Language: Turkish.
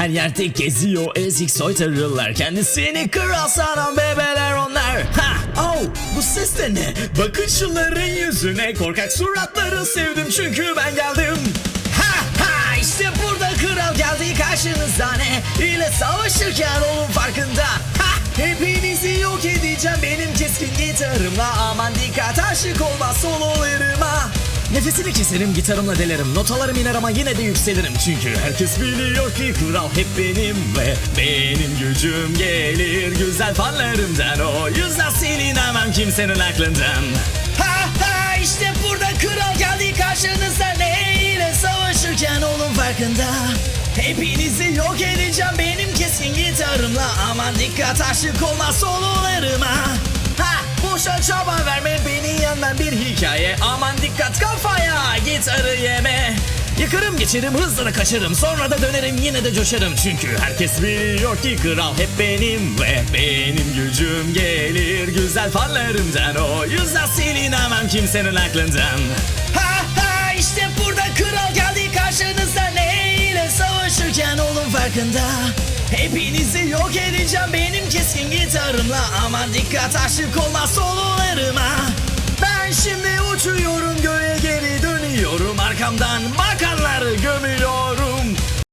Her yerde geziyor ezik soytarılar Kendisini kral sanan bebeler onlar. Ha! Oh bu ses de ne? Bakın şunların yüzüne Korkak suratları sevdim çünkü ben geldim. Ha! Ha! İşte burada kral geldi karşınızda. Ne? İle savaşırken olun farkında. Ha! Hepinizi yok edeceğim benim keskin gitarımla. Aman dikkat aşık olma sololarıma Nefesini keserim gitarımla delerim. Notalarım iner ama yine de yükselirim. Çünkü herkes biliyor ki kral hep benim Ve benim gücüm gelir. Güzel fanlarımdan O yüzden silinemem kimsenin aklından. Ha ha işte burada kral geldi karşınızda Ne ile savaşırken olun farkında. Hepinizi yok edeceğim benim keskin gitarımla. Aman dikkat aşık olma sololarıma Ha boşa çaba hikaye. Aman dikkat kafaya gitarı yeme. Yıkarım geçerim hızını kaçırım Sonra da dönerim yine de coşarım. Çünkü herkes biliyor ki kral hep benim Ve benim gücüm gelir. Güzel fanlarımdan O yüzden silinemem kimsenin aklından. Ha ha işte burada kral geldi karşınızda Ne ile savaşırken olun farkında? Hepinizi yok edeceğim benim keskin gitarımla. Aman dikkat aşık olma sololarıma Dönüyorum arkamdan baka